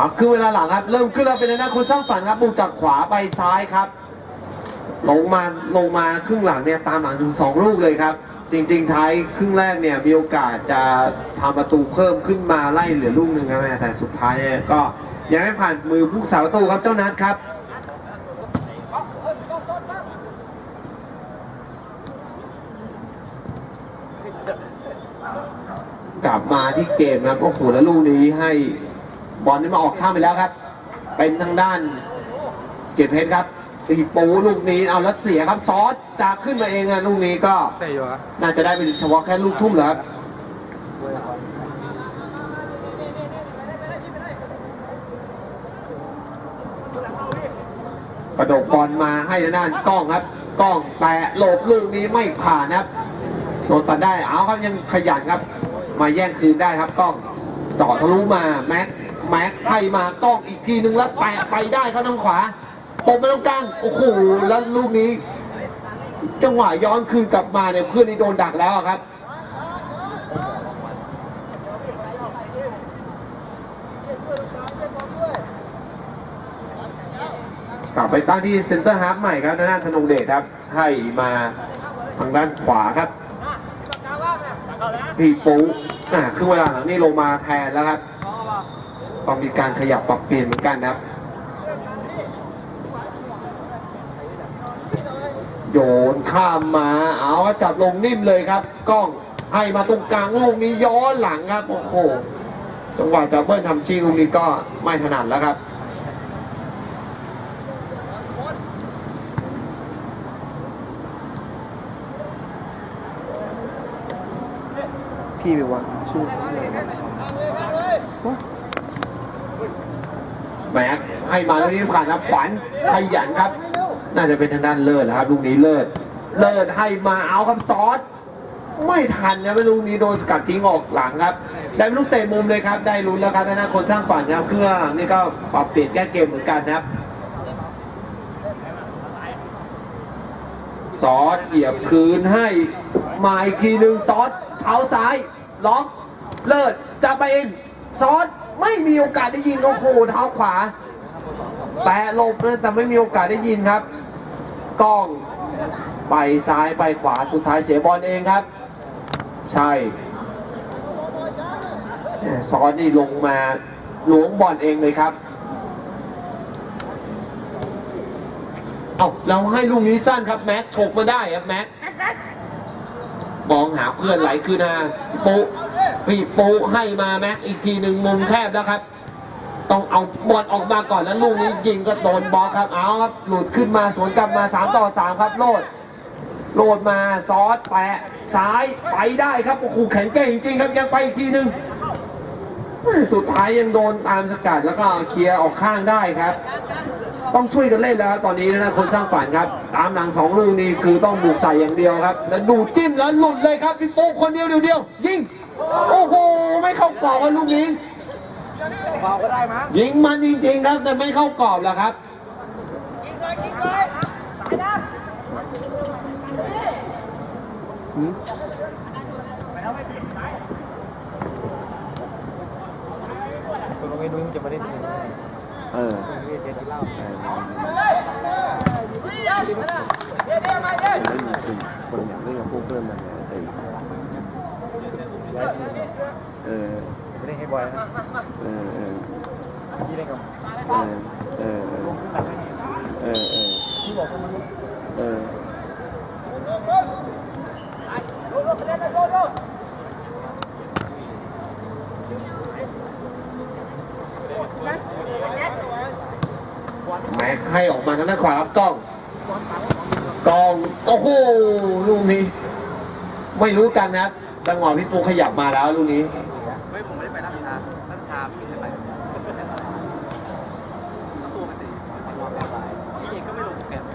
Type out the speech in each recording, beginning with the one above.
เอาคือเวลาหลังครับ เริ่มขึ้นแล้วเป็นหน้าคุณสร้างฝันครับบุกจากขวาไปซ้ายครับ ลงมาลงมาครึ่งหลังเนี่ยตามหลังถึงสองลูกเลยครับ จริง ๆ ท้ายครึ่งแรกเนี่ยมีโอกาสจะทำประตูเพิ่มขึ้นมาไล่เหลือลูกหนึ่งครับแต่สุดท้ายเนี่ยก็ยังไม่ผ่านมือผู้สาวประตูครับเจ้านัทครับกลับมาที่เกมครับโอ้โหแล้วลูกนี้ให้ บอลนี่มาออกข้ามไปแล้วครับ เป็นทางด้านเก็บเพชรครับตีปูลูกนี้เอาแล้วเสียครับซอสจากขึ้นมาเองอะลูกนี้ก็น่าจะได้เป็นเฉพาะแค่ลูกทุ่มเหรอครับกระโดดบอลมาให้ทางด้านกล้องครับกล้องแปะหลบลูกนี้ไม่ผ่านครับโดนตัดได้เอาครับยังขยันครับ มาแย่งคืนได้ครับกล้องจาะทะลุมาแม็ก แม็กให้มากล้องอีกทีนึงแล้วแปะไปได้ครับทางขวาตบไปตรงกลางโอ้โหแล้วลูกนี้ จังหวะย้อนคืนกลับมาเนี่ยเพื่อนนี่โดนดักแล้วครับ กลับไปตั้งที่เซ็นเตอร์ฮาร์ฟใหม่ครับทางด้านธนงเดชครับ ให้มาทางด้านขวาครับพี่ปูอ่าครึ่งเวลาหลังนี่ลงมาแทนแล้วครับ ต้องมีการขยับปรับเปลี่ยนเหมือนกันนะครับ โยนข้ามมา เอาจับลงนิ่มเลยครับ กล้องให้มาตรงกลางลูกนี้ย้อนหลังครับ โอ้โห จังหวะจะเบิ้ลทำจริงลูกนี้ก็ไม่ถนัดแล้วครับพี่ไปวางสู้ แม็กให้มาตรงนี้ผ่านครับขวัญขยันครับ น่าจะเป็นทางด้านเลิศนะครับลูกนี้เลิศเลิศให้มาเอาครับซอสไม่ทันนะไม่ลูกนี้โดนสกัดทิ้งออกหลังครับ ได้ลูกเตะมุมเลยครับ ได้ลุ้นแล้วครับทางด้านคนสร้างฝันครับเครื่องหลังนี่ก็ปรับเปลี่ยนแก้เกมเหมือนกันนะครับซอสเหยียบคืนให้มาอีกทีหนึ่งซอสเท้าซ้าย ล็อกเลิศจะไปเองซอส ไม่มีโอกาสได้ยิงโอ้โหเท้าขวาแปะหลบนะแต่ไม่มีโอกาสได้ยินครับกล้องไปซ้ายไปขวาสุดท้ายเสียบอลเองครับ ใช่ซอนนี่ลงมาหลวงบอลเองเลยครับเอาเราให้ลูกนี้สั้นครับแม็กฉกมาได้ครับแม็ก มองหาเพื่อนไหลคืนมาปุพี่ปุให้มาแม็กอีกทีหนึ่งมุมแคบแล้วครับ ต้องเอาบอลออกมาก่อนแล้วลูกนี้ยิงก็โดนบอกครับเอาครับหลุดขึ้นมาสวนกลับมา3ต่อ3ครับโลดโลดมาซอสแปะซ้ายไปได้ครับโอ้โหแข็งเก่งจริงครับยังไปอีกทีหนึ่งสุดท้ายยังโดนตามสกัดแล้วก็เคลียร์ออกข้างได้ครับ ต้องช่วยกันเล่นแล้วครับตอนนี้นะคนสร้างฝันครับ ตามหลังสองลูกนี้คือต้องบุกใส่อย่างเดียวครับ แล้วดูจิ้มแล้วหลุดเลยครับพี่โป๊กคนเดียวเดียวเดียวยิงโอ้โหไม่เข้ากรอบว่าลูกนี้เบาก็ได้มั้งยิงมันจริงๆครับแต่ไม่เข้ากรอบแล้วครับตัวเราไม่รู้จะมาเล่นยังไง เออเรียนเรียนที่เล่าไม่มีคือคนอยากเล่นกับพวกเพื่อนมันเนี่ยจเออไม่ได้ให้บอยนะเออเออที่เล่นกับเออเออเออเออที่บอกว่ามันเออ แม็กให้ออกมาทาง ด้านขวาครับกล้องกล้องโอ้โหลูกนี้ ไม่รู้กันนะจังหวะพี่ปูขยับมาแล้วลูกนี้ไม่ผมไม่ได้ไปรับชารับชาไม่ได้ไปตัวมันตีพี่เองก็ไม่ลงแกมไม่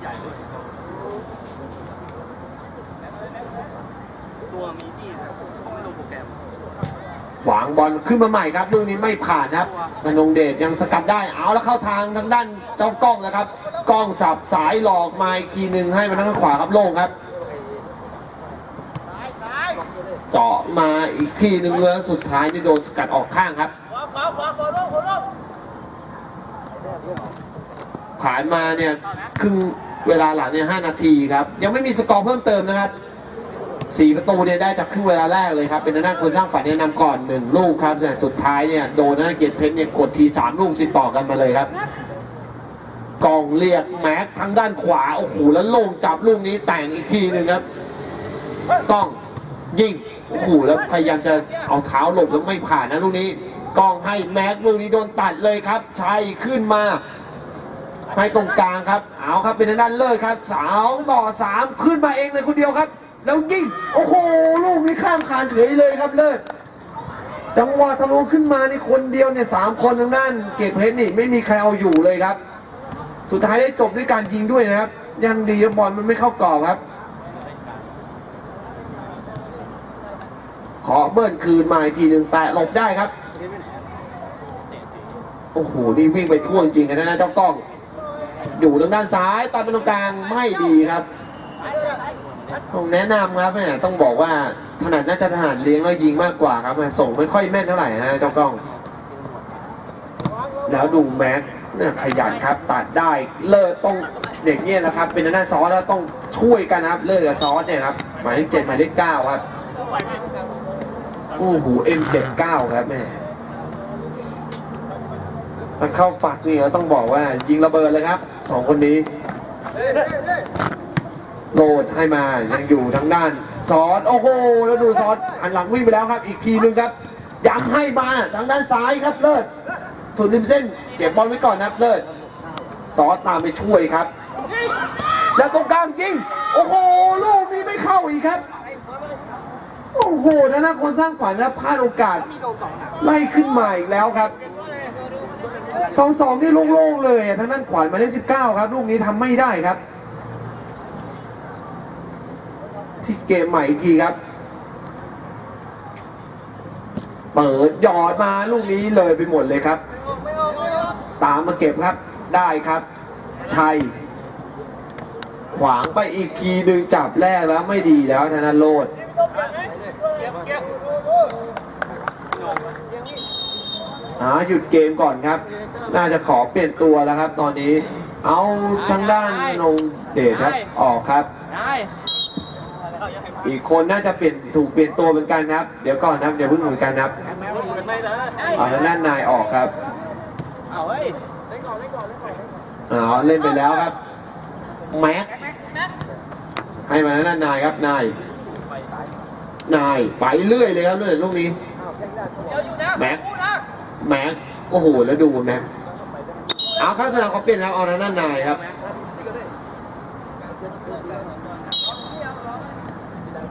ใหญ่ด้วยตัวมีที่เขาไม่ลงโปรแกรม หวางบอลขึ้นมาใหม่ครับลูกนี้ไม่ผ่านครับธนงเดชยังสกัดได้เอาแล้วเข้าทางทางด้านเจ้ากล้องนะครับ กล้องสับสายหลอกมาอีกทีหนึ่งให้มาทางด้านขวาครับโล่งครับเจาะมาอีกทีหนึ่งแล้วสุดท้ายนี่โดนสกัดออกข้างครับผ่านมาเนี่ยครึ่งเวลาหลังเนี่ยห้านาทีครับ ยังไม่มีสกอร์เพิ่มเติมนะครับ สี่ประตูเนี่ยได้จากครึ่งเวลาแรกเลยครับ เป็นทางด้าคนสร้างฝันเนี่ยนำก่อนหนึ่งลูกครับแต่สุดท้ายเนี่ยโดนนะเกียรติเพชรเนี่ยกดทีสามลูกติดต่อกันมาเลยครับกองเรียกแม็กทางด้านขวาโอ้โหแล้วโล่งจับลูกนี้แต่งอีกทีหนึ่งครับ ต้องยิงโอ้โหแล้วพยายามจะเอาเท้าหลบแล้วไม่ผ่านนะลูกนี้กองให้แม็กลูกนี้โดนตัดเลยครับชัยขึ้นมาให้ตรงกลางครับ เอาครับเป็นทางด้านเลิศครับสาวต่อสามขึ้นมาเองเลยคนเดียวครับ แล้วยิงโอ้โหลูกนี้ข้ามคานเฉยเลยครับเลิศจังหวะทะลุขึ้นมาในคนเดียวเนี่ยสามคนทางด้านเกตเพชรนี่ไม่มีใครเอาอยู่เลยครับ สุดท้ายได้จบด้วยการยิงด้วยนะครับ ยังดีบอลมันไม่เข้ากรอบครับ ขอเบิ้ลคืนมาอีกทีหนึ่งแตะหลบได้ครับ โอ้โหนี่วิ่งไปทั่วจริงๆนะนะเจ้ากล้อง อยู่ทางด้านซ้ายตอนเป็นตรงกลางไม่ดีครับ ต้องแนะนำครับแม่ต้องบอกว่าถนัดน่าจะถนัดเลี้ยงแล้วยิงมากกว่าครับส่งไม่ค่อยแม่นเท่าไหร่นะเจ้ากล้อง แล้วดูแม็กเนี่ยขยันครับตัดได้เลิศต้องเด็กเนี่ยนะครับ เป็นทางด้าซอสแล้วต้องช่วยกันนะครับ เลิศกับซอสเนี่ยครับหมายเลขเจ็ดหมายเลขเก้าครับโอ้โหเอ็มเจ็ดเก้าครับแม่มันเข้าฝักนี่เราต้องบอกว่ายิงระเบิดเลยครับสองคนนี้ โหลดให้มายังอยู่ทางด้านซอสโอ้โหแล้วดูซอสอันหลังวิ่งไปแล้วครับ อีกทีหนึงครับย้ำให้มาทางด้านซ้ายครับเลิศสุดริมเส้นเก็บบอลไว้ก่อนนะครับเลิศซอสตามไปช่วยครับแล้วตรงกลางยิงโอ้โหลูกนี้ไม่เข้าอีกครับ โอ้โหนะนะคนสร้างฝันนะพลาดโอกาส ไล่ขึ้นมาอีกแล้วครับสองสองที่โล่งๆเลยทางด้านขวานมายเลขสิบเก้าครับ ลูกนี้ทำไม่ได้ครับ ที่เกมใหม่อีกทีครับ เปิดหยอดมาลูกนี้เลยไปหมดเลยครับ ตามมาเก็บครับได้ครับ ชัย ขวางไปอีกทีหนึ่งจับแรกแล้วไม่ดีแล้วธนาโรดหาหยุดเกมก่อนครับ น่าจะขอเปลี่ยนตัวแล้วครับ ตอนนี้ เอาทางด้านนงเดชครับ ออกครับได้ อีกคนน่าจะเปลี่ยนถูกเปลี่ยนตัวเหมือนกันครับ เดี๋ยวก่อนนะครับเดี๋ยวเพิ่งเหมือนกันนะครับเหมือนไม่เลยเอาทางด้านนายออกครับเอาเฮ้ยเอาเล่นไปแล้วครับแม็กให้มาทางด้านนายครับนายนายไปเรื่อยเลยครับเรื่อยลูกนี้แม็กแม็กโอ้โหแล้วดูแม็กเอาข้างสนามเขาเปลี่ยนครับเอาทางด้านนายครับ เ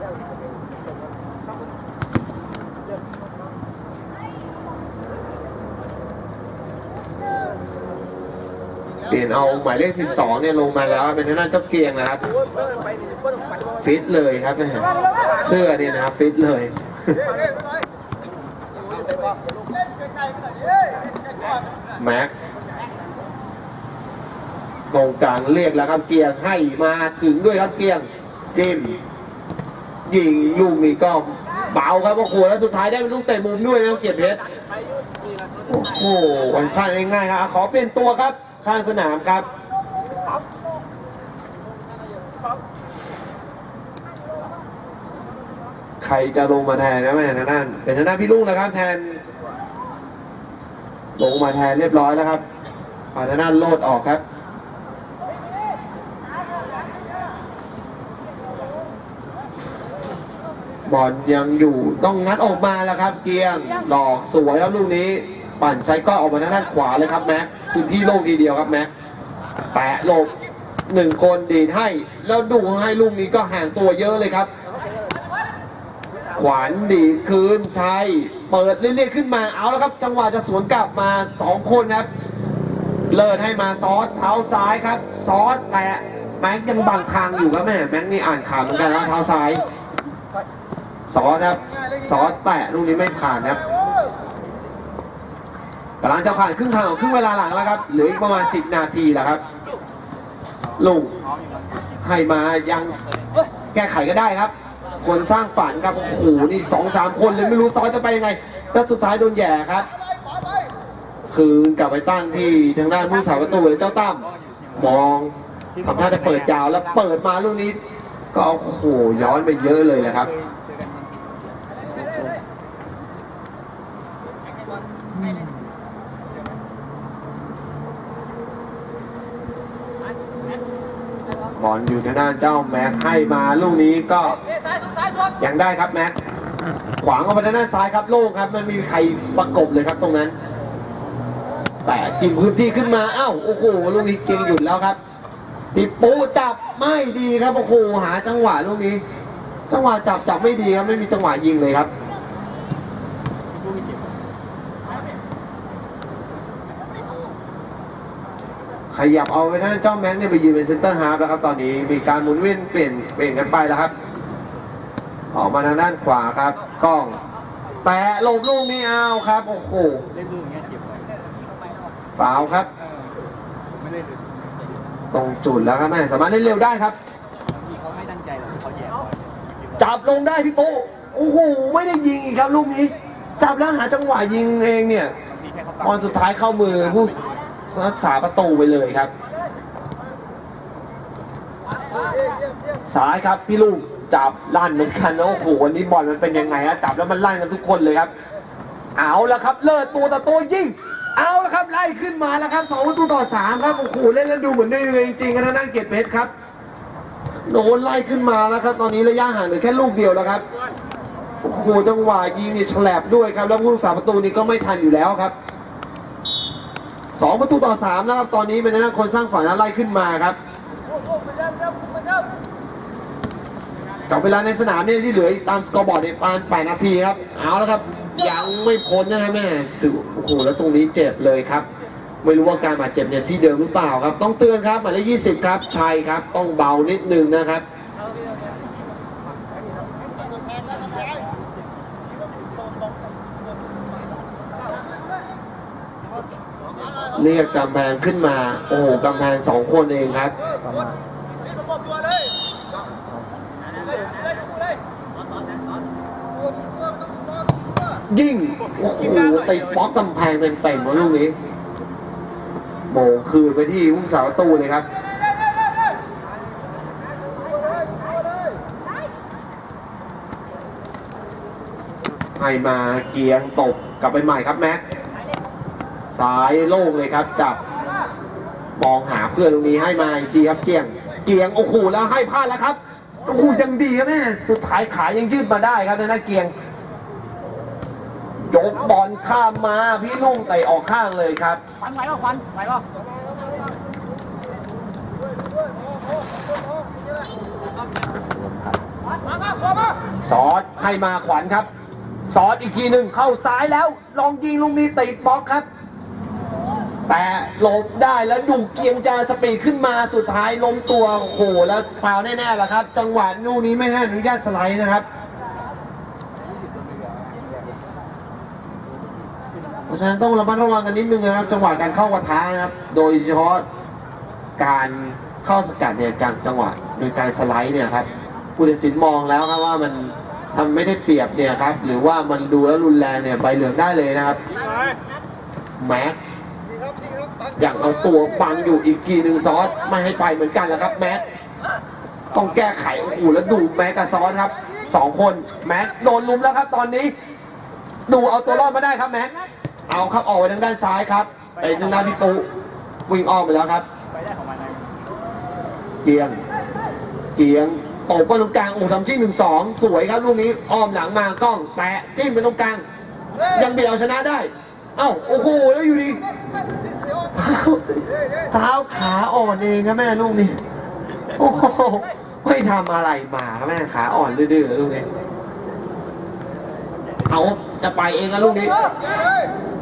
ปลี่ยนเอาหมายเลข 12 เนี่ยลงมาแล้วเป็นทางด้าเจ้าเกียงนะครับ ฟิตเลยครับนะฮะเสื้อเนี่ยนะครับฟิตเลยแม็กตรงกลางเรียกแล้วครับเกียงให้มาถึงด้วยครับเกียงจิ้ม ยิงลูกนี้ก็เบาครับโอ้โหแล้วสุดท้ายได้เป็นลูกเตะมุมด้วยนะเกียรติเพชรโอ้โหวันพลาดง่ายๆครับขอเปลี่ยนตัวครับข้างสนามครับใครจะลงมาแทนนะแม่ทางด้านเป็นทางด้านพี่ลุงนะครับ แทน ลงมาแทนเรียบร้อยแล้วครับอาทางด้านโลดออกครับ บอลยังอยู่ต้องงัดออกมาแล้วครับ เกียงหลอกสวยครับลูกนี้ ปั่นไซก็ออกมาทางด้านขวาเลยครับแม็กพื้นที่โล่งทีเดียวครับแม็กแปะหลบหนึ่งคนดีดให้ แล้วดูให้ลูกนี้ก็ห่างตัวเยอะเลยครับ ขวานดีดคืนชัยเปิดเรื่อยๆขึ้นมาเอาแล้วครับ จังหวะจะสวนกลับมาสองคนครับ เลิศให้มาซอสเท้าซ้ายครับ ซอสแตะแม็กยังบังทางอยู่ครับแม่แม็กนี่อ่านข่าวเหมือนกันนะเท้าซ้าย ซอสครับซอสแตะลูกนี้ไม่ผ่านครับกำลังจะผ่านครึ่งทางครึ่งเวลาหลังแล้วครับเหลืออีกประมาณ 10 นาทีแล้วครับลุงให้มายังแก้ไขก็ได้ครับ คนสร้างฝันครับโอ้โหนี่สองสามคนเลยไม่รู้ซอนจะไปยังไงแล้วสุดท้ายโดนแย่ครับ คืนกลับไปตั้งที่ทางด้านผู้สาประตูเจ้าตั้มมองทำท่าจะเปิดยาวแล้วเปิดมาลูกนี้ก็โอ้โหย้อนไปเยอะเลยนะครับ บอลอยู่ทางด้านเจ้าแม็กให้มาลูกนี้ก็ยังได้ครับแม็กขวางเข้าไปทางด้านซ้ายครับโล่งครับไม่มีใครประกบเลยครับตรงนั้น แต่กินพื้นที่ขึ้นมาเอ้าโอ้โหลูกนี้เกียงหยุดแล้วครับปีปูจับไม่ดีครับโอ้โหหาจังหวะลูกนี้ จังหวะจับจับไม่ดีครับไม่มีจังหวะยิงเลยครับ ขยับเอาไปทางเจ้าแม็กเนี่ยไปยืนเป็นเซนเตอร์ฮาร์ฟแล้วครับตอนนี้มีการหมุนเวียนเปลี่ยนเปลี่ยนกันไปแล้วครับ ออกมาทางด้านขวาครับกล้องแปะหลบลูกนี้เอาครับโอ้โหเล่นลูกอย่างเงี้ยเจ็บไว้ฟาครับ ตรงจุดแล้วครับแม่สามารถเล่นเร็วได้ครับจับลงได้พี่โป้โอ้โหไม่ได้ยิงอีกครับลูกนี้ จับแล้วหาจังหวะยิงเองเนี่ยบางทีแค่เขาบอลสุดท้ายเข้ามือผู้ รักษาประตูไปเลยครับซ้ายครับพี่ลูกจับลั่นเหมือนกันนะโอ้โหวันนี้บอลมันเป็นยังไงฮะจับแล้วมันลั่นกันทุกคนเลยครับ เอาละครับ เลิศตัวต่อตัวยิงเอาละครับไล่ขึ้นมาแล้วครับสองประตูต่อสามครับโอ้โหเล่นแล้วดูเหมือนได้เลยจริงๆกันนะนั่งเกียรติเพชรครับโดนไล่ขึ้นมาแล้วครับ ตอนนี้ระยะห่างเหลือแค่ลูกเดียวแล้วครับโอ้โหจังหวะยิงนี่ฉลบด้วยครับแล้วผู้รักษาประตูนี่ก็ไม่ทันอยู่แล้วครับ สองประตูต่อสามแล้วครับ ตอนนี้เป็นหน้าคนสร้างฝันไล่ขึ้นมาครับกับเวลาในสนามเนี่ยที่เหลือตามสกอร์บอร์ดเนี่ยปาณแปดนาทีครับ เอาแล้วครับ ยังไม่พ้นนะครับแม่ถือโอ้โหแล้วตรงนี้เจ็บเลยครับ ไม่รู้ว่าการบาดเจ็บเนี่ยที่เดิมหรือเปล่าครับ ต้องเตือนครับหมายเลขยี่สิบครับชัยครับ ต้องเบานิดนึงนะครับ เรียกกำแพงขึ้นมา โอ้โหกำแพงสองคนเองครับ ยิ่งโอ้โหติดบล็อกกำแพงเต็มๆวะลูกนี้โมงคืนไปที่ผู้สาวตู้เลยครับให้มาเกียงตบกลับไปใหม่ครับแม็ก ซ้ายโล่งเลยครับ จับมองหาเพื่อนตรงนี้ให้มาอีกทีครับเกียง เกียงโอ้โหแล้วให้พลาดแล้วครับโอ้โหยังดีครับแม่สุดท้ายขายังยืดมาได้ครับนะเกียงยกบอลข้ามมาพี่ลุงเตะออกข้างเลยครับควันไหวป่ะควันไหวป่ะซอสให้มาขวัญครับซอสอีกทีหนึ่งเข้าซ้ายแล้ว ลองยิงลูกนี้ติดบล็อกครับ แต่หลบได้แล้วดูเกียงจะสปีดขึ้นมาสุดท้ายล้มตัวโอ้โหแล้วฟาวแน่ๆแหละครับ จังหวะลูกนี้ไม่ให้อนุญาตสไลด์นะครับ เพราะฉะนั้นต้องระมัดระวังกันนิดนึงนะครับ จังหวะการเข้ากระทะนะครับ โดยเฉพาะการเข้าสกัดเนี่ยจากจังหวะโดยการสไลด์เนี่ยครับผู้ตัดสินมองแล้วครับว่ามันทำไม่ได้เปรียบเนี่ยครับ หรือว่ามันดูแล้วรุนแรงเนี่ยใบเหลืองได้เลยนะครับแม็ก อย่างเอาตัวบังอยู่อีกทีหนึ่งซอสไม่ให้ไปเหมือนกันนะครับ แม็กต้องแก้ไขโอ้โหแล้วดูแม็กกับซอสครับสองคนแม็กโดนลุมแล้วครับ ตอนนี้ ดูเอาตัวรอดมาได้ครับแม็กเอาครับออกไปทางด้านซ้ายครับไปทางด้านพี่ปูวิ่งอ้อมไปแล้วครับเกียงเกียงตบไปตรงกลางโอ้ทำจิ้มหนึ่งสองสวยครับลูกนี้อ้อมหลังมากล้องแปะจิ้มไปตรงกลาง ยังเบียดเอาชนะได้ เอ้าโอ้โหแล้วอยู่ดี เท้าขาอ่อนเองนะแม่ลูกนี่โอ้โหไม่ทำอะไรมาครับแม่ขาอ่อนดื้อๆลูกนี้เอาจะไปเองนะลูกนี้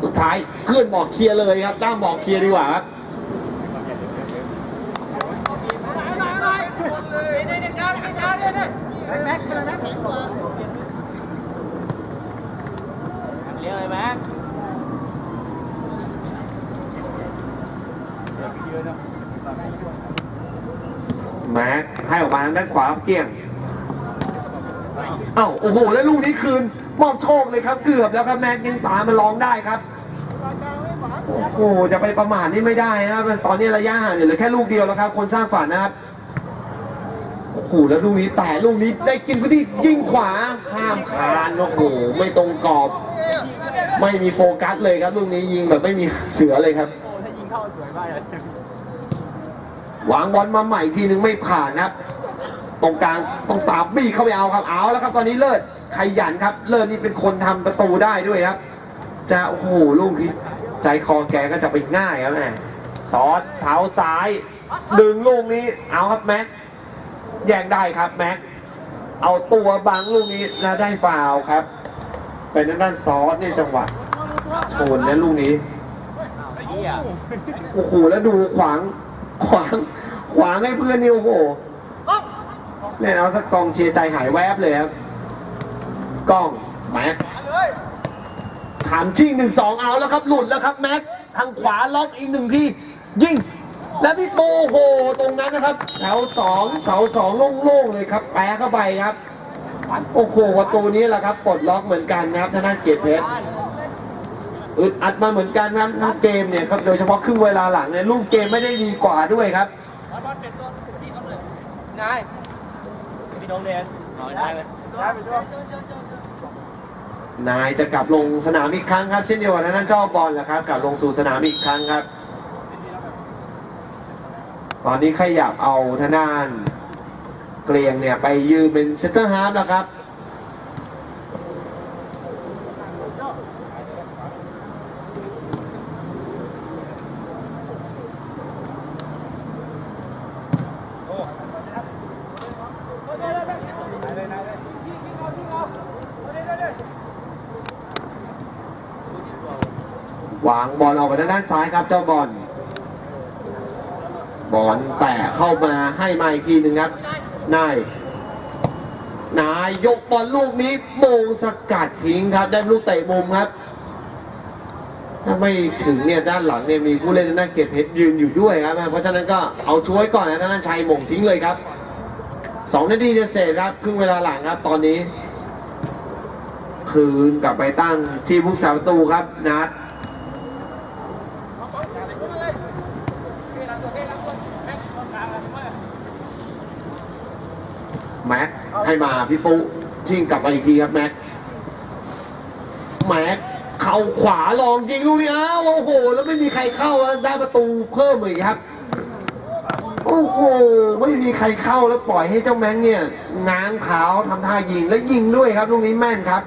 สุดท้ายเคลื่อนบอกเคลียร์เลยครับด้ามบอกเคลียร์ดีกว่าครับ เลี้ยงเลยแม็กเยอะนะ แมาทางด้านขวาเกี่ยงเอ้าโอ้โห แล้วลูกนี้คืนมอบโชคเลยครับ เกือบแล้วครับแม็กยังตามมาร้องได้ครับโอ้โหจะไปประมาทนี่ไม่ได้นะครับตอนนี้ระยะห่างเหลือแค่ลูกเดียวแล้วครับ คนสร้างฝันนะครับโอ้โหแล้วลูกนี้แต่ลูกนี้ได้กินพื้นที่ยิงขวาข้ามคานโอ้โหไม่ตรงกรอบ ไม่มีโฟกัสเลยครับลูกนี้ยิงแบบไม่มีเสือเลยครับโอ้ถ้ายิงเข้าสวยมากเลยวางบอลมาใหม่ทีนึงไม่ผ่านนะครับ ตรงกลางต้องตามบี้เข้าไปเอาครับเอาแล้วครับ ตอนนี้เลิศขยันครับ เลิศนี่เป็นคนทำประตูได้ด้วยครับ จะโอ้โหลูกนี้ใจคอแกก็จะไปง่ายครับแม่ซอสเท้าซ้าย ดึงลูกนี้เอาครับแม็กแย่งได้ครับแม็กเอาตัวบังลูกนี้แล้วได้ฟาวครับ เป็นด้านด้านซอสเนี่ยจังหวะชนนะลูกนี้โอ้โหแล้วดูขวางขวางขวางให้เพื่อนนี่โอ้โห เนี่ยเอาสักกองเชียร์ใจหายแวบเลยครับกล้องแม็กถามชิงหนึ่งสองเอาแล้วครับหลุดแล้วครับแม็กทางขวาล็อกอีกหนึ่งทียิงแล้วพี่ปูโอ้โหตรงนั้นนะครับแถวสองเสาสองโล่งๆเลยครับแปะเข้าไปครับโอ้โหประตูนี้แหละครับปลดล็อกเหมือนกันนะครับทางด้านเกียรติเพชรอึดอัดมาเหมือนกันครับลูกเกมเนี่ยครับโดยเฉพาะครึ่งเวลาหลังเนี่ยลูกเกมไม่ได้ดีกว่าด้วยครับนาย พี่น้องเรียนเอาได้ไหมได้ไปด้วยนายจะกลับลงสนามอีกครั้งครับ เช่นเดียวกับทางด้านเจ้าบอลแหละครับ กลับลงสู่สนามอีกครั้งครับ ตอนนี้ขยับเอาทางด้าน เกรียงเนี่ยไปยืนเป็นเซนเตอร์ฮาร์ฟแล้วครับ วางบอลออกไปด้านซ้ายครับเจ้าบอลบอลแตะเข้ามาให้มาอีกทีหนึ่งครับนายนายยกบอลลูกนี้โมงสกัดทิ้งครับ ได้ลูกเตะมุมครับ ถ้าไม่ถึงเนี่ยด้านหลังเนี่ยมีผู้เล่นด้านเก็บเพชรยืนอยู่ด้วยครับ เพราะฉะนั้นก็เอาช่วยก่อนนะท่านชัยหม่งทิ้งเลยครับสองนาทีจะเสร็จครับครึ่งเวลาหลังครับตอนนี้ คืนกลับไปตั้งที่ผู้สาประตูครับนัด แม็กให้มาพี่ปุ๊ชิงกลับมาอีกทีครับแม็กแม็กเข่าขวาลองยิงลูกนี้อ้าวโอ้โห แล้วไม่มีใครเข้าแล้วได้ประตูเพิ่มอีกครับ โอ้โหไม่มีใครเข้าแล้วปล่อยให้เจ้าแม็กเนี่ยง้างเท้าทำท่ายิงและยิงด้วยครับลูกนี้แม่นครับ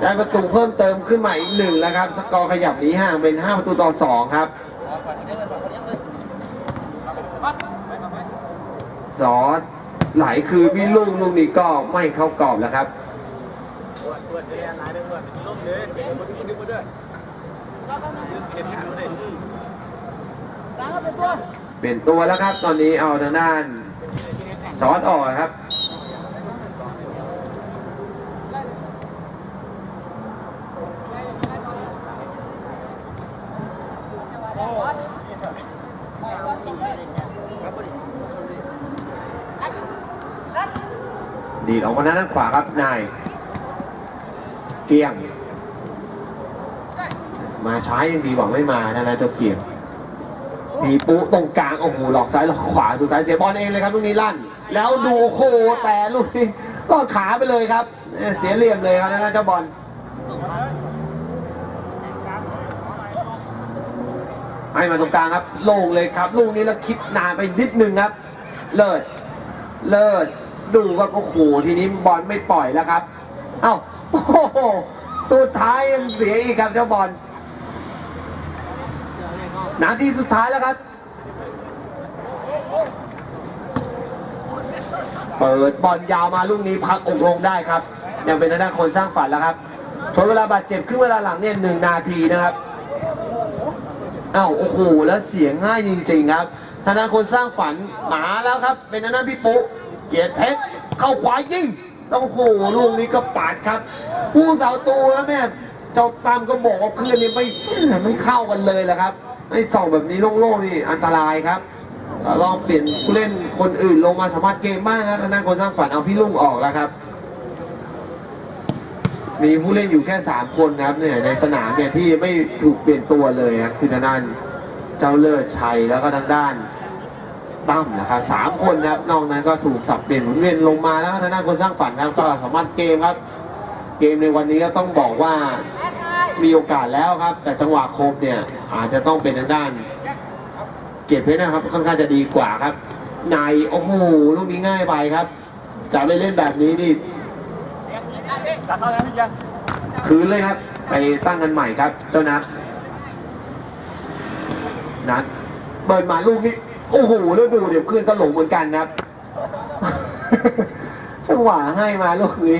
ได้ประตูเพิ่มเติมขึ้นมาอีกหนึ่งแล้วครับ สกอร์ขยับหนีห่างเป็น5ประตูต่อ2ครับซอส ไหลคือพี่ลุงลูกนี้ก็ไม่เข้ากรอบแล้วครับเลยนายด้วยปวดเป็นลมเลยเป็นคนที่คนด้วยนตัวแล้วครับ ตอนนี้เอาทางด้านซอสออกครับ ดีดออกมาด้านขวาครับนายเกียง มาช้ายังดีกว่าไม่มานะนะเจ้าเกียงมีปุ๊ตรงกลางโอ้โหหลอกซ้ายหลอกขวาสุดท้ายเสียบอลเองเลยครับลูกนี้ลั่น แล้วดูโคแต่ลูกนี้ก็ขาไปเลยครับเอ้ยเสียเหลี่ยมเลยครับนะเจ้าบอลให้มาตรงกลางครับ โล่งเลยครับ ลูกนี้แล้วคิดนานไปนิดนึงครับ เลิศเลิศ ดูครับโอ้โหทีนี้บอลไม่ปล่อยแล้วครับ เอ้าโอ้โหสุดท้ายยังเสียอีกครับเจ้าบอลนาทีสุดท้ายแล้วครับเปิดบอลยาวมาลูกนี้พักอกลงได้ครับ ยังเป็นทางด้าคนสร้างฝันแล้วครับทนเวลาบาดเจ็บครึ่งเวลาหลังเนี่ยหนึ่งนาทีนะครับอ้าวโอ้โหแล้วเสียงง่ายจริง ๆ ครับทางด้านคนสร้างฝันมาแล้วครับ เป็นทางด้าพี่ปุ๊ เกียรติเพชรเข้าขวายิงต้องโหลูกนี้ก็ปาดครับ ผู้สาวตูแล้วแม่เจ้าตามก็บอกว่าเพื่อนนี่ไม่ไม่เข้ากันเลยแหละครับไอ้ส่องแบบนี้โล่งๆนี่อันตรายครับลองเปลี่ยนผู้เล่นคนอื่นลงมาสัมผัสเกมบ้างครับทางด้านคนสร้างฝันเอาพี่ลุงออกแล้วครับ มีผู้เล่นอยู่แค่ 3 คนนะครับเนี่ยในสนามเนี่ยที่ไม่ถูกเปลี่ยนตัวเลยคือทางด้านเจ้าเลิศชัยแล้วก็ทางด้าน ตั้มนะครับสามคนนะครับนอกนั้นก็ถูกสับเปลี่ยนหมุนเวียนลงมาแล้วทางด้านคนสร้างฝันครับก็สามารถเกมครับ เกมในวันนี้ก็ต้องบอกว่ามีโอกาสแล้วครับ แต่จังหวะโคมเนี่ยอาจจะต้องเป็นทางด้าน เกียรติเพชรนะครับค่อนข้างจะดีกว่าครับนายโอ้โหลูกนี้ง่ายไปครับจะไปเล่นแบบนี้นี่คืนเลยครับ ไปตั้งกันใหม่ครับ เจ้านัทนัทเปิดมาลูกนี้ โอ้โหแล้วดูเดี๋ยวขึ้นตลงเหมือนกันครับจังหวะให้มาลูกนี้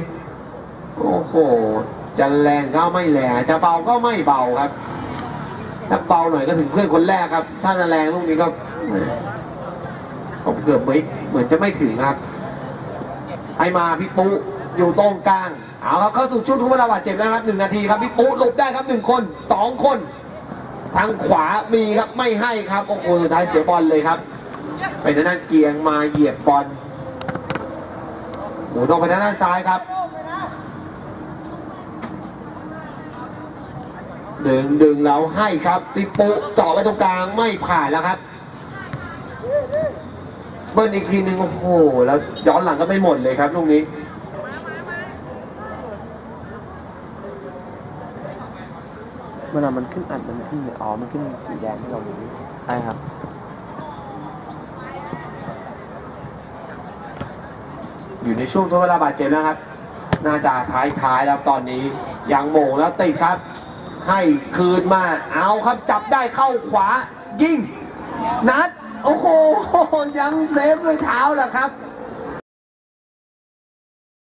โอ้โหจะแรงก็ไม่แรงจะเบาก็ไม่เบาครับถ้าเบาหน่อยก็ถึงเพื่อนคนแรกครับ ถ้าแรงลูกนี้ก็ผมเกือบไม่เหมือนจะไม่ถึงครับให้มาพี่ปุ๊อยู่ตรงกลางเอาครับเข้าสู่ช่วงทุกเวลาบาดเจ็บแล้วครับหนึ่งนาทีครับพี่ปุ๊หลบได้ครับหนึ่งคนสองคน ทางขวามีครับไม่ให้ครับโอ้โหสุดท้ายเสียบอลเลยครับไปทางด้านเกียงมาเหยียบบอลหมุนออกไปทางด้านซ้ายครับดึงดึงแล้วให้ครับพี่ปุ๊เจาะไปตรงกลางไม่ผ่านแล้วครับเบิ้ลอีกทีหนึ่งโอ้โหแล้วย้อนหลังก็ไม่หมดเลยครับลูกนี้ เวลามันขึ้นอัดมันขึ้นอ๋อมันขึ้นสีแดงให้เราดูใช่ครับอยู่ในช่วงทดเวลาบาดเจ็บนะครับ น่าจะท้ายท้ายๆแล้วตอนนี้ ยังโมงแล้วติดครับ ให้คืนมา เอาครับจับได้เข้าขวา ยิง นัด โอ้โห ยังเซฟด้วยเท้าแหละครับ